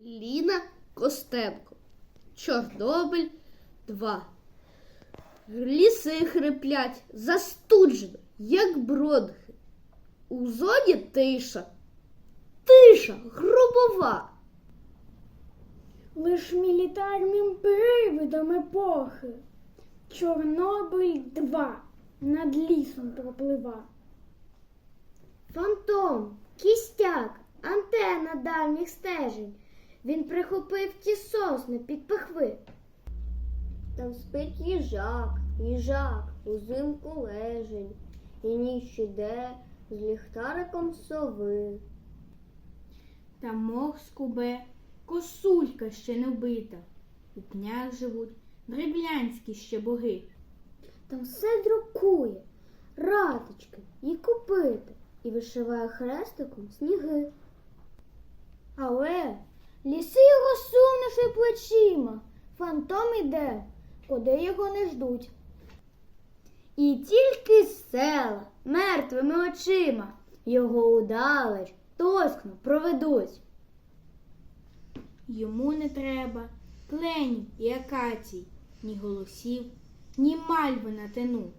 Ліна Костенко. Чорнобиль 2. Ліси хриплять застуджено, як бронхи. У зоні тиша. Тиша гробова. Лиш мілітарним привидом епохи. Чорнобиль 2 над лісом проплива. Фантом, кістяк, антена давніх стежень. Він прихопив ті сосни під пихви. Там спить їжак, їжак, узимку лежень, і ніч іде з ліхтариком сови. Та мох скубе, косулька ще не вбита. У пнях живуть древлянські ще боги. Там все друкує, раточки і купити, і вишиває хрестиком сніги. Але ліси сумніши плечима, фантом іде, куди його не ждуть. І тільки села мертвими очима його удалеч тоскно проведуть. Йому не треба кленів і акацій, ні голосів, ні мальви на тину.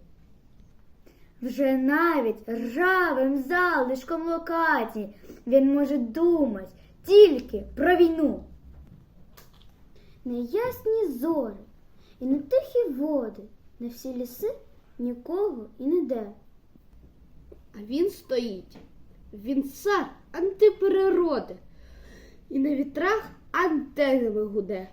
Вже навіть ржавим залишком локацій він може думати тільки про війну. Неясні зорі і не тихі води, на всі ліси нікого і не де. А він стоїть. Він цар антиприроди. І на вітрах антенами гуде.